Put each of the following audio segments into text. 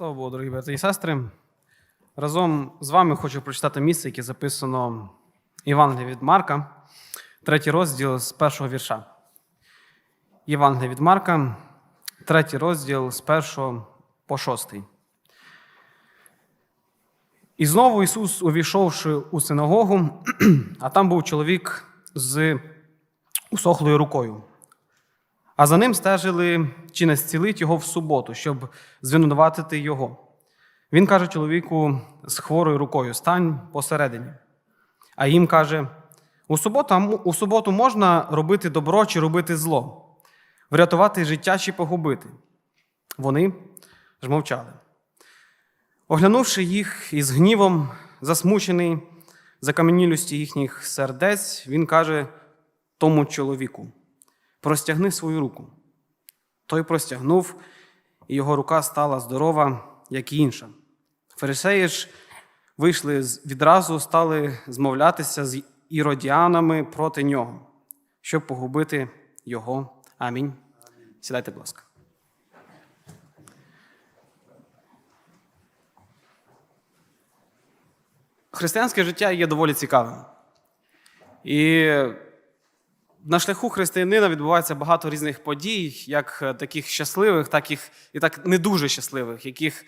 Слава Богу, дорогі брати і сестри. Разом з вами хочу прочитати місце, яке записано Євангеліє від Марка, третій розділ з першого вірша. Євангеліє від Марка, третій розділ з першого по шостий. І знову Ісус, увійшовши у синагогу, а там був чоловік з усохлою рукою. А за ним стежили, чи не зцілить його в суботу, щоб звинуватити його. Він каже чоловіку з хворою рукою: стань посередині. А їм каже: у суботу, у суботу можна робити добро чи робити зло, врятувати життя чи погубити. Вони ж мовчали. Оглянувши їх із гнівом, засмучений закам'янілості їхніх сердець, він каже тому чоловіку: простягни свою руку. Той простягнув, і його рука стала здорова, як і інша. Фарисеї ж вийшли відразу, стали змовлятися з іродіанами проти нього, щоб погубити його. Амінь. Сідайте, будь ласка. Християнське життя є доволі цікавим. І на шляху християнина відбувається багато різних подій, як е, таких щасливих, так і, так не дуже щасливих, яких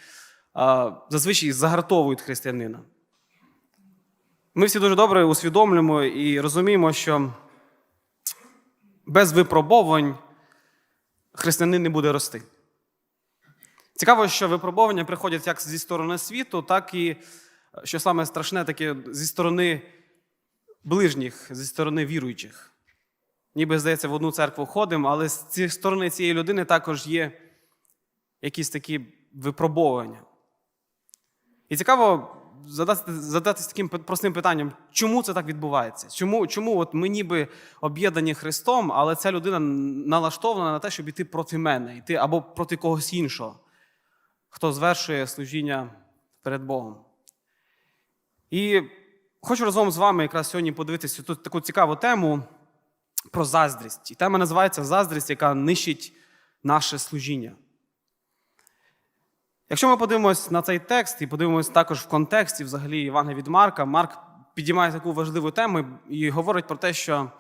а, зазвичай загартовують християнина. Ми всі дуже добре усвідомлюємо і розуміємо, що без випробовувань християнин не буде рости. Цікаво, що випробування приходять як зі сторони світу, так і, що саме страшне, таке зі сторони ближніх, зі сторони віруючих. Ніби, здається, в одну церкву ходимо, але з цієї сторони цієї людини також є якісь такі випробовування. І цікаво задати, задатися таким простим питанням, чому це так відбувається? Чому, чому от ми ніби об'єднані Христом, але ця людина налаштована на те, щоб йти проти мене, йти або проти когось іншого, хто звершує служіння перед Богом. І хочу разом з вами якраз сьогодні подивитися тут таку цікаву тему про заздрість. І тема називається Заздрість, яка нищить наше служіння. Якщо ми подивимось на цей текст і подивимось також в контексті взагалі Євангелія від Марка, Марк підіймає таку важливу тему і говорить про те, що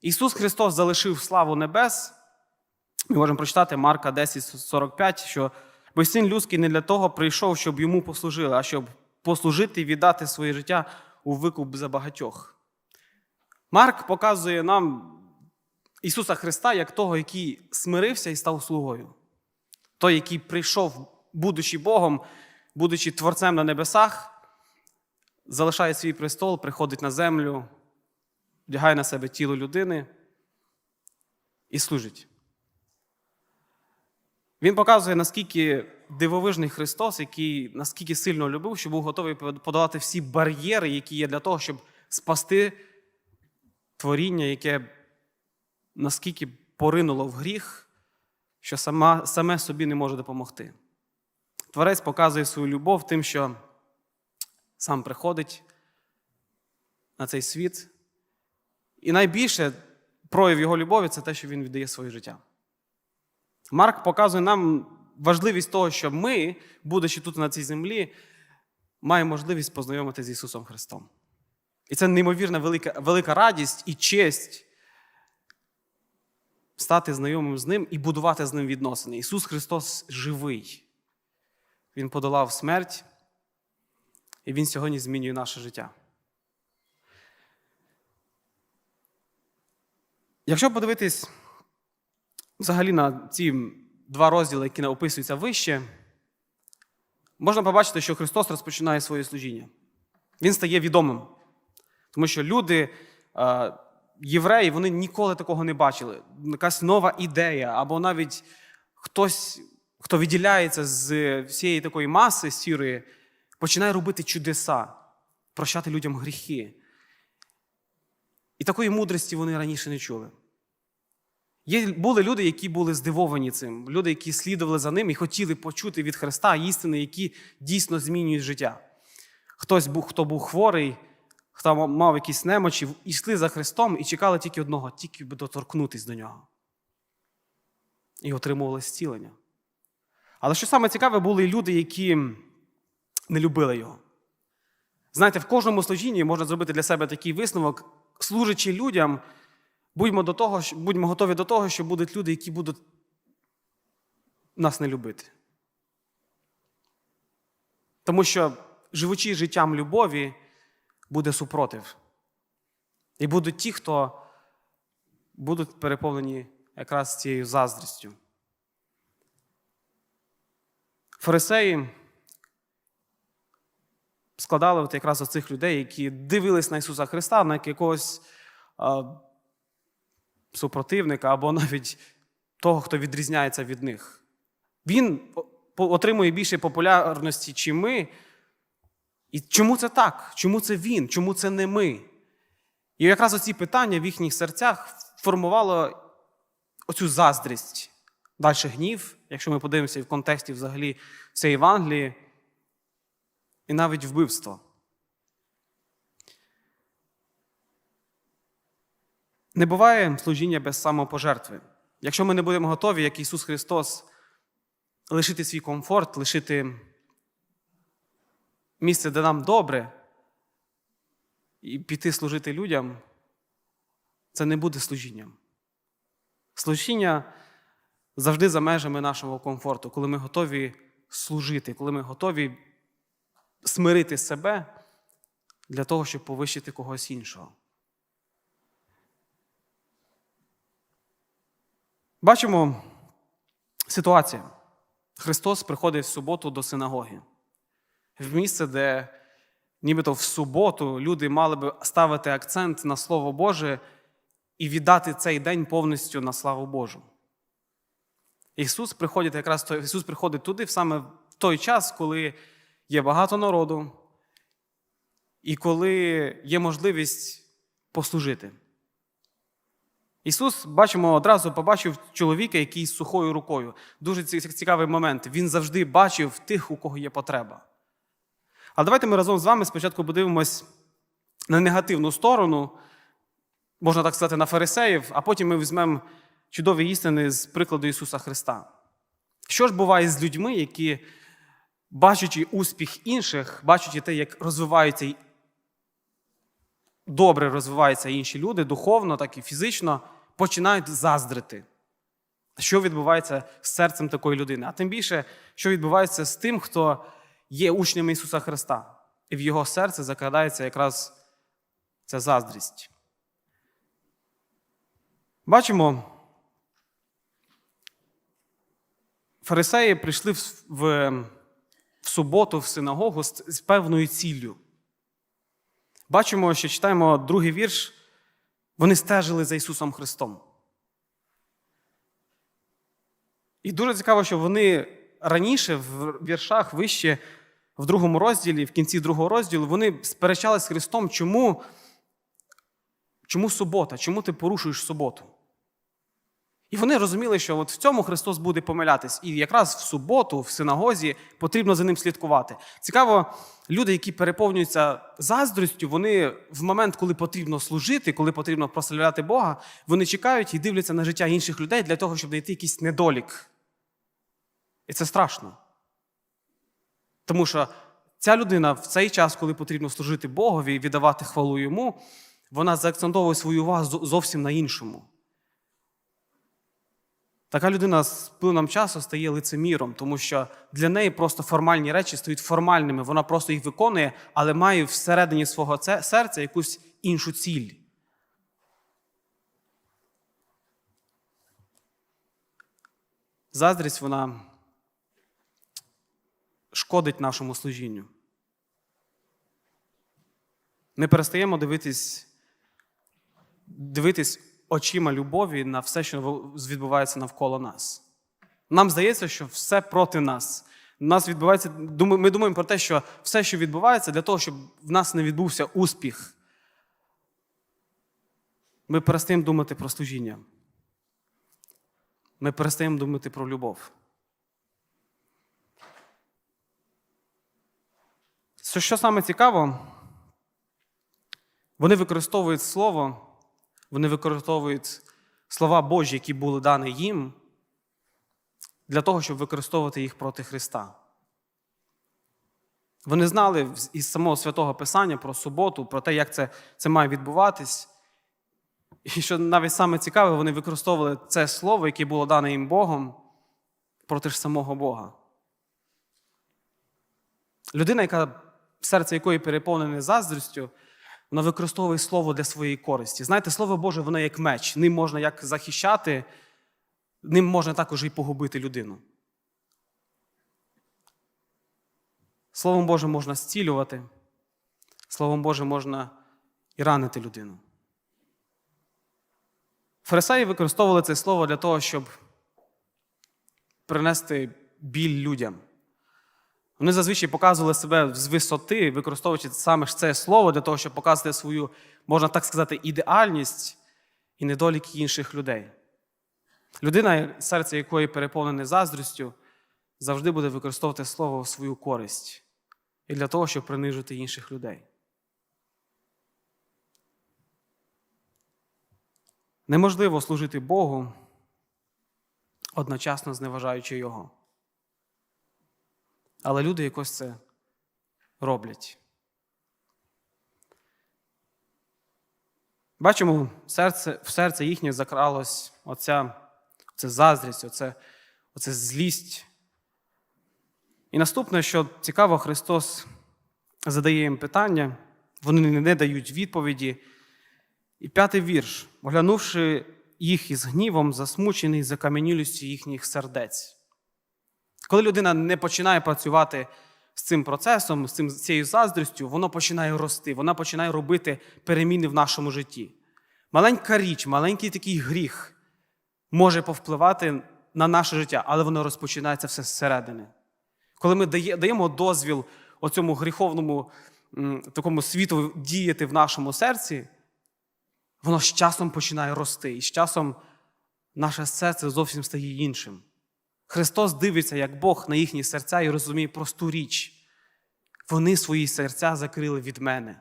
Ісус Христос залишив славу небес. Ми можемо прочитати Марка 10:45, що бо син людський не для того прийшов, щоб йому послужили, а щоб послужити і віддати своє життя у викуп за багатьох. Марк показує нам Ісуса Христа як того, який смирився і став слугою. Той, який прийшов, будучи Богом, будучи Творцем на небесах, залишає свій престол, приходить на землю, вдягає на себе тіло людини і служить. Він показує, наскільки дивовижний Христос, який наскільки сильно любив, що був готовий подолати всі бар'єри, які є для того, щоб спасти творіння, яке наскільки поринуло в гріх, що сама, саме собі не може допомогти. Творець показує свою любов тим, що сам приходить на цей світ. І найбільше прояв його любові це те, що він віддає своє життя. Марк показує нам важливість того, що ми, будучи тут на цій землі, маємо можливість познайомитися з Ісусом Христом. І це неймовірна велика, велика радість і честь стати знайомим з Ним і будувати з ним відносини. Ісус Христос живий. Він подолав смерть, і Він сьогодні змінює наше життя. Якщо подивитись взагалі на ці два розділи, які описуються вище, можна побачити, що Христос розпочинає своє служіння. Він стає відомим. Тому що люди, євреї, вони ніколи такого не бачили. Якась нова ідея, або навіть хтось, хто відділяється з всієї такої маси сірої, починає робити чудеса, прощати людям гріхи. І такої мудрості вони раніше не чули. Є, були люди, які були здивовані цим, люди, які слідували за ним і хотіли почути від Христа істини, які дійсно змінюють життя. Хтось був, хто був хворий, хто мав якісь немочі, йшли за Христом і чекали тільки одного, тільки доторкнутися до нього. І отримували зцілення. Але що саме цікаве, були люди, які не любили його. Знаєте, в кожному служінні можна зробити для себе такий висновок, служачи людям, будьмо, до того, будьмо готові до того, що будуть люди, які будуть нас не любити. Тому що, живучи життям любові, буде супротив. І будуть ті, хто будуть переповнені якраз цією заздрістю. Фарисеї складали от якраз оцих людей, які дивились на Ісуса Христа, на якогось а, супротивника або навіть того, хто відрізняється від них. Він отримує більше популярності, чим ми. І чому це так? Чому це він? Чому це не ми? І якраз оці питання в їхніх серцях формувало оцю заздрість. Далі гнів, якщо ми подивимося в контексті взагалі цієї Євангелії, і навіть вбивство. Не буває служіння без самопожертви. Якщо ми не будемо готові, як Ісус Христос, лишити свій комфорт, лишити місце, де нам добре, і піти служити людям, це не буде служінням. Служіння завжди за межами нашого комфорту, коли ми готові служити, коли ми готові смирити себе для того, щоб повищити когось іншого. Бачимо ситуацію. Христос приходить в суботу до синагоги, в місце, де нібито в суботу люди мали би ставити акцент на Слово Боже і віддати цей день повністю на славу Божу. Ісус приходить якраз Ісус приходить туди саме в той час, коли є багато народу, і коли є можливість послужити. Ісус, бачимо, одразу побачив чоловіка, який з сухою рукою. Дуже цікавий момент. Він завжди бачив тих, у кого є потреба. Але давайте ми разом з вами спочатку подивимось на негативну сторону, можна так сказати, на фарисеїв, а потім ми візьмемо чудові істини з прикладу Ісуса Христа. Що ж буває з людьми, які, бачачи успіх інших, бачачи те, як розвиваються добре розвиваються інші люди, духовно, так і фізично, починають заздрити. Що відбувається з серцем такої людини? А тим більше, що відбувається з тим, хто є учнями Ісуса Христа, і в його серце закрадається якраз ця заздрість. Бачимо, фарисеї прийшли в, в, в суботу в синагогу з, з певною ціллю. Бачимо, що читаємо другий вірш. Вони стежили за Ісусом Христом. І дуже цікаво, що вони раніше в віршах вище, в другому розділі, в кінці другого розділу, вони сперечались з Христом, чому, чому субота, чому ти порушуєш суботу. І вони розуміли, що от в цьому Христос буде помилятись. І якраз в суботу, в синагозі, потрібно за ним слідкувати. Цікаво, люди, які переповнюються заздрістю, вони в момент, коли потрібно служити, коли потрібно прославляти Бога, вони чекають і дивляться на життя інших людей для того, щоб знайти якийсь недолік. І це страшно. Тому що ця людина в цей час, коли потрібно служити Богові і віддавати хвалу йому, вона заакцентовує свою увагу зовсім на іншому. Така людина з плином часу стає лицеміром, тому що для неї просто формальні речі стають формальними. Вона просто їх виконує, але має всередині свого серця якусь іншу ціль. Заздрість вона шкодить нашому служінню. Ми перестаємо дивитись, дивитись очима любові на все, що відбувається навколо нас. Нам здається, що все проти нас. Нас відбувається, ми думаємо про те, що все, що відбувається, для того, щоб в нас не відбувся успіх. Ми перестаємо думати про служіння. Ми перестаємо думати про любов. Що, що саме цікаво, вони використовують слово, вони використовують слова Божі, які були дані їм, для того, щоб використовувати їх проти Христа. Вони знали із самого святого Писання про суботу, про те, як це, це має відбуватись. І що навіть саме цікаве, вони використовували це слово, яке було дане їм Богом, проти ж самого Бога. Людина, яка серце якої переповнене заздрістю, вона використовує слово для своєї користі. Знаєте, слово Боже, воно як меч. Ним можна як захищати, ним можна також і погубити людину. Словом Божим можна зцілювати, Словом Божим можна і ранити людину. Фарисеї використовували це слово для того, щоб принести біль людям. Вони зазвичай показували себе з висоти, використовуючи саме ж це слово для того, щоб показати свою, можна так сказати, ідеальність і недоліки інших людей. Людина, серце якої переповнене заздрістю, завжди буде використовувати слово в свою користь і для того, щоб принижити інших людей. Неможливо служити Богу, одночасно зневажаючи Його. Але люди якось це роблять. Бачимо, серце, в серце їхнє закралось оця, оця заздрість, оце, оце злість. І наступне, що цікаво, Христос задає їм питання, вони не дають відповіді. І п'ятий вірш, оглянувши їх із гнівом, засмучений закам'янілістю їхніх сердець. Коли людина не починає працювати з цим процесом, з цим, з цією заздрістю, воно починає рости, вона починає робити переміни в нашому житті. Маленька річ, маленький такий гріх може повпливати на наше життя, але воно розпочинається все зсередини. Коли ми даємо дозвіл оцьому гріховному такому світу діяти в нашому серці, воно з часом починає рости, і з часом наше серце зовсім стає іншим. Христос дивиться, як Бог на їхні серця і розуміє просту річ. Вони свої серця закрили від мене.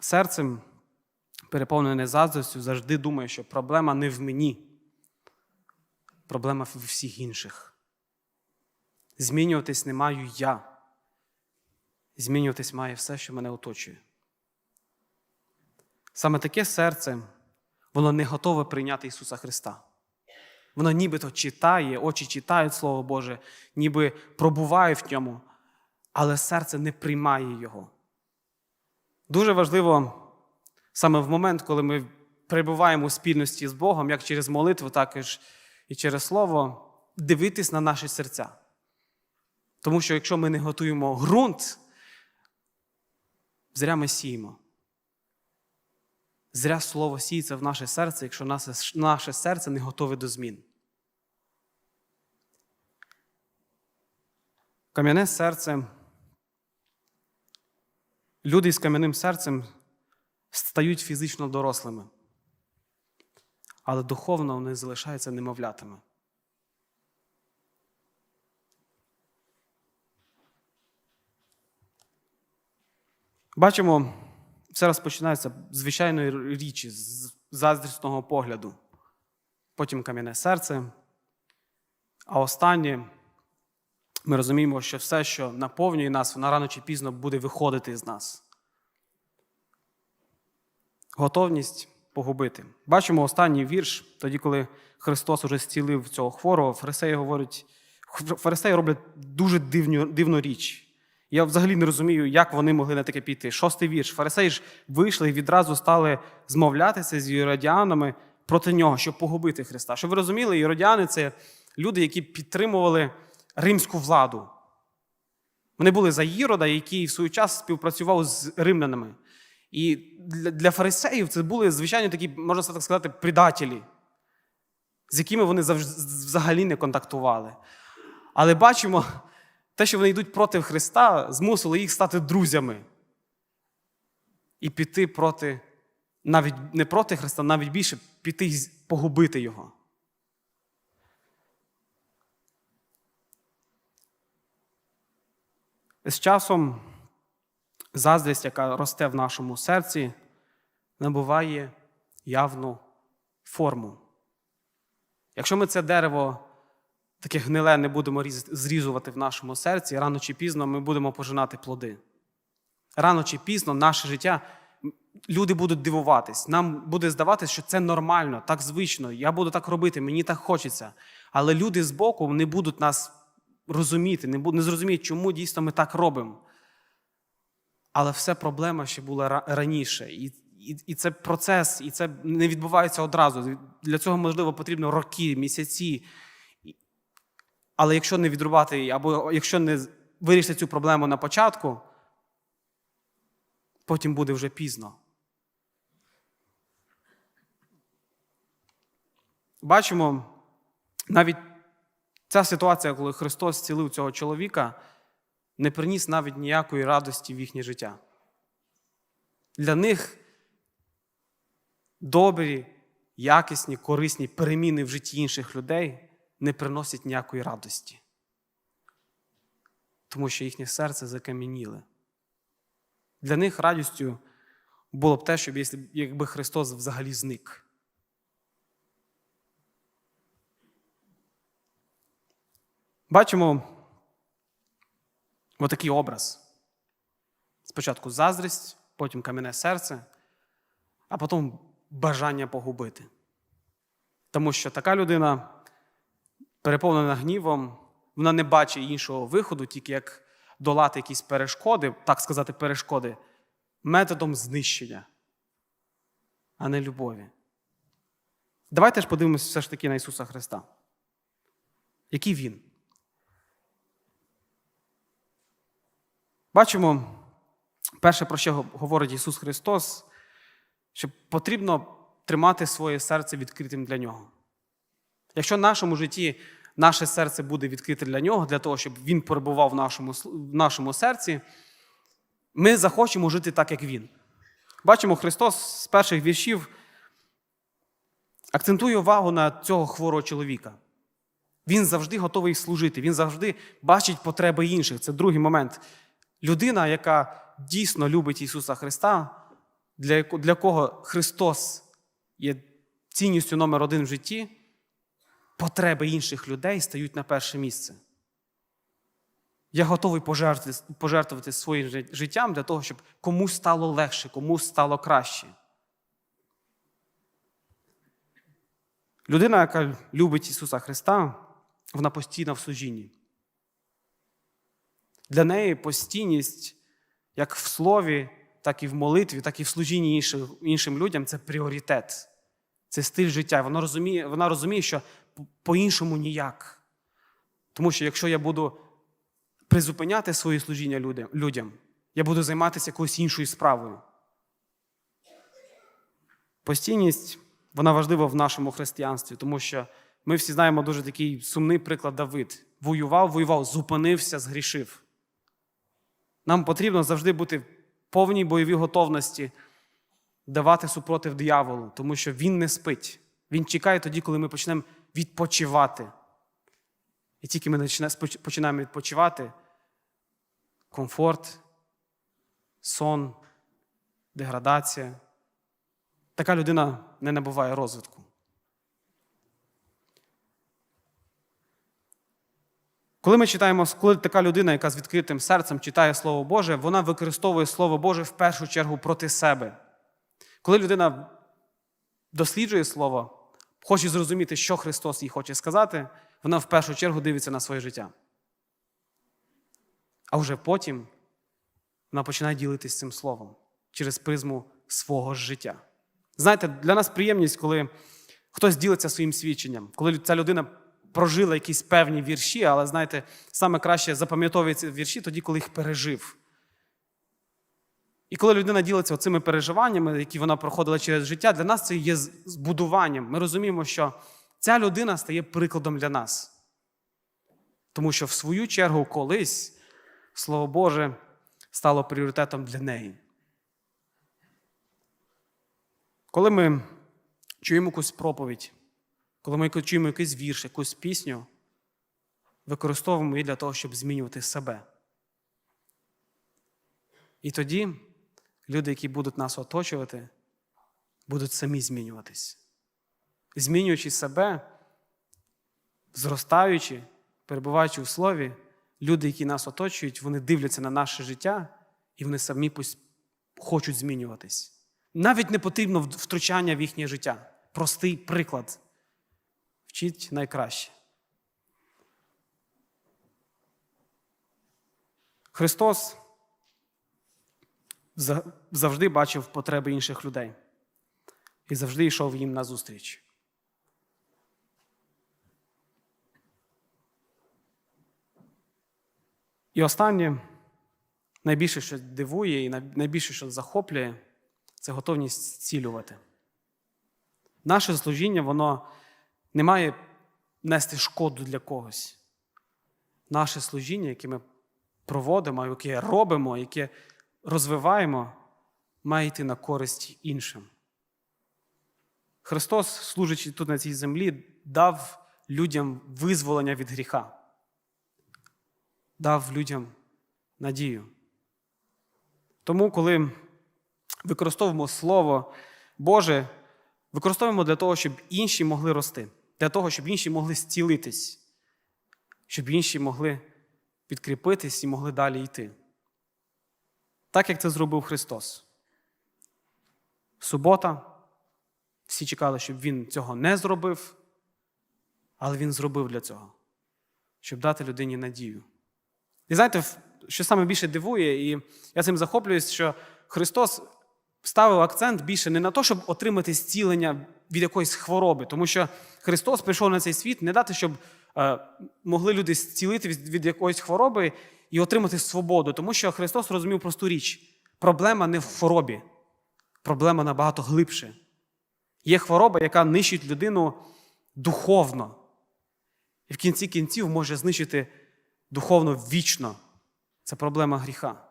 Серцем, переповнене заздрістю, завжди думає, що проблема не в мені, проблема в всіх інших. Змінюватись не маю я. Змінюватись має все, що мене оточує. Саме таке серце, воно не готове прийняти Ісуса Христа. Воно нібито читає, очі читають Слово Боже, ніби пробуває в ньому, але серце не приймає Його. Дуже важливо саме в момент, коли ми перебуваємо у спільності з Богом, як через молитву, так і через Слово, дивитись на наші серця. Тому що якщо ми не готуємо ґрунт, зря ми сіємо. Зря слово сіється в наше серце, якщо наше серце не готове до змін. Кам'яне серце. Люди з кам'яним серцем стають фізично дорослими, але духовно вони залишаються немовлятами. Бачимо, все розпочинається з звичайної річі, з заздрісного погляду, потім кам'яне серце. А останнє ми розуміємо, що все, що наповнює нас, воно рано чи пізно буде виходити з нас. Готовність погубити. Бачимо останній вірш, тоді, коли Христос уже зцілив цього хворого, фарисеї говорять, фарисеї роблять дуже дивну, дивну річ. Я взагалі не розумію, як вони могли на таке піти. Шостий вірш. Фарисеї ж вийшли і відразу стали змовлятися з єродіанами проти нього, щоб погубити Христа. Щоб ви розуміли, єродіани це люди, які підтримували римську владу. Вони були за Єрода, який в свій час співпрацював з римлянами. І для фарисеїв це були, звичайно, такі, можна так сказати, предателі, з якими вони взагалі не контактували. Але бачимо, те, що вони йдуть проти Христа, змусило їх стати друзями і піти проти, навіть не проти Христа, навіть більше піти і погубити Його. З часом заздрість, яка росте в нашому серці, набуває явну форму. Якщо ми це дерево таке гниле не будемо різ- зрізувати в нашому серці, рано чи пізно ми будемо пожинати плоди. Рано чи пізно наше життя, люди будуть дивуватись. Нам буде здаватися, що це нормально, так звично. Я буду так робити, мені так хочеться. Але люди збоку не будуть нас розуміти, не, не зрозуміють, чому дійсно ми так робимо. Але все проблема ще була раніше. І, і, і це процес, і це не відбувається одразу. Для цього, можливо, потрібно роки, місяці. Але якщо не відрубати, її, або якщо не вирішити цю проблему на початку, потім буде вже пізно. Бачимо, навіть ця ситуація, коли Христос зцілив цього чоловіка, не приніс навіть ніякої радості в їхнє життя. Для них добрі, якісні, корисні переміни в житті інших людей не приносять ніякої радості. Тому що їхнє серце закам'яніле. Для них радістю було б те, щоб якби Христос взагалі зник. Бачимо отакий образ. Спочатку заздрість, потім кам'яне серце, а потім бажання погубити. Тому що така людина, переповнена гнівом, вона не бачить іншого виходу, тільки як долати якісь перешкоди, так сказати, перешкоди, методом знищення, а не любові. Давайте ж подивимося все ж таки на Ісуса Христа. Який Він? Бачимо, перше, про що говорить Ісус Христос, що потрібно тримати своє серце відкритим для Нього. Якщо в нашому житті наше серце буде відкрите для Нього, для того, щоб Він перебував в нашому, в нашому серці, ми захочемо жити так, як Він. Бачимо, Христос з перших віршів акцентує увагу на цього хворого чоловіка. Він завжди готовий служити, він завжди бачить потреби інших. Це другий момент. Людина, яка дійсно любить Ісуса Христа, для кого Христос є цінністю номер один в житті, потреби інших людей стають на перше місце. Я готовий пожертвувати, пожертвувати своїм життям для того, щоб комусь стало легше, комусь стало краще. Людина, яка любить Ісуса Христа, вона постійна в служінні. Для неї постійність як в слові, так і в молитві, так і в служінні іншим, людям це пріоритет, це стиль життя. Вона розуміє, вона розуміє, що по-іншому ніяк. Тому що якщо я буду призупиняти своє служіння людям, я буду займатися якоюсь іншою справою. Постійність вона важлива в нашому християнстві, тому що ми всі знаємо дуже такий сумний приклад Давид. Воював, воював, зупинився, згрішив. Нам потрібно завжди бути в повній бойовій готовності давати супротив дияволу, тому що він не спить. Він чекає тоді, коли ми почнемо відпочивати. І тільки ми починаємо відпочивати, комфорт, сон, деградація. Така людина не набуває розвитку. Коли ми читаємо, коли така людина, яка з відкритим серцем читає Слово Боже, вона використовує Слово Боже в першу чергу проти себе. Коли людина досліджує Слово, хоче зрозуміти, що Христос їй хоче сказати, вона в першу чергу дивиться на своє життя. А вже потім вона починає ділитися цим словом через призму свого життя. Знаєте, для нас приємність, коли хтось ділиться своїм свідченням, коли ця людина прожила якісь певні вірші, але знаєте, саме краще запам'ятовується вірші тоді, коли їх пережив. І коли людина ділиться цими переживаннями, які вона проходила через життя, для нас це є збудуванням. Ми розуміємо, що ця людина стає прикладом для нас. Тому що в свою чергу колись Слово Боже стало пріоритетом для неї. Коли ми чуємо якусь проповідь, коли ми чуємо якийсь вірш, якусь пісню, використовуємо її для того, щоб змінювати себе. І тоді люди, які будуть нас оточувати, будуть самі змінюватись. Змінюючи себе, зростаючи, перебуваючи у слові, люди, які нас оточують, вони дивляться на наше життя і вони самі хочуть змінюватись. Навіть не потрібно втручання в їхнє життя. Простий приклад. Вчіть найкраще. Христос завжди бачив потреби інших людей і завжди йшов їм назустріч. І останнє, найбільше, що дивує, і найбільше, що захоплює, це готовність зцілювати. Наше служіння, воно не має нести шкоду для когось. Наше служіння, яке ми проводимо, яке робимо, яке розвиваємо, має йти на користь іншим. Христос, служачи тут на цій землі, дав людям визволення від гріха, дав людям надію. Тому, коли використовуємо Слово Боже, використовуємо для того, щоб інші могли рости, для того, щоб інші могли зцілитись, щоб інші могли підкріпитись і могли далі йти. Так як це зробив Христос. Субота. Всі чекали, щоб він цього не зробив, але він зробив для цього, щоб дати людині надію. І знаєте, що саме більше дивує, і я цим захоплююсь, що Христос ставив акцент більше не на те, щоб отримати зцілення від якоїсь хвороби, тому що Христос прийшов на цей світ не дати, щоб е, могли люди зцілити від, від якоїсь хвороби і отримати свободу, тому що Христос розумів просту річ: проблема не в хворобі, проблема набагато глибше. Є хвороба, яка нищить людину духовно. І в кінці кінців може знищити духовно вічно. Це проблема гріха.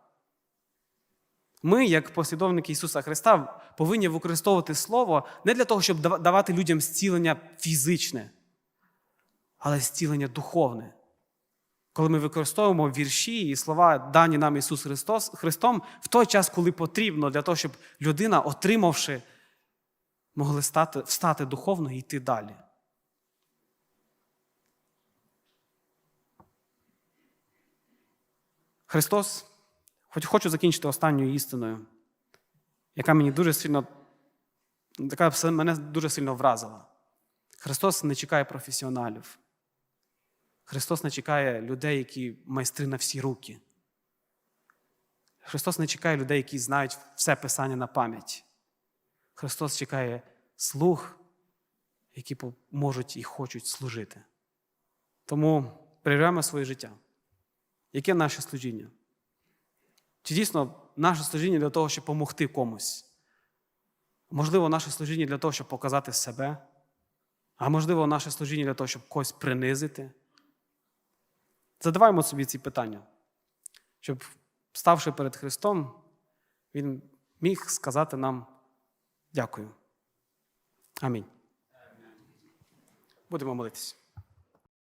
Ми, як послідовники Ісуса Христа, повинні використовувати Слово не для того, щоб давати людям зцілення фізичне, але зцілення духовне. Коли ми використовуємо вірші і слова, дані нам Ісус Христос, Христом, в той час, коли потрібно, для того, щоб людина, отримавши могли стати, встати духовно і йти далі. Христос, хоч хочу закінчити останньою істиною, яка мені дуже сильно, яка мене дуже сильно вразила. Христос не чекає професіоналів. Христос не чекає людей, які майстри на всі руки. Христос не чекає людей, які знають все Писання на пам'ять. Христос чекає слуг, які можуть і хочуть служити. Тому перевіряємо своє життя. Яке наше служіння? Чи дійсно наше служіння для того, щоб допомогти комусь? Можливо, наше служіння для того, щоб показати себе, а можливо, наше служіння для того, щоб когось принизити. Задаваймо собі ці питання, щоб, ставши перед Христом, Він міг сказати нам дякую. Амінь. Будемо молитися.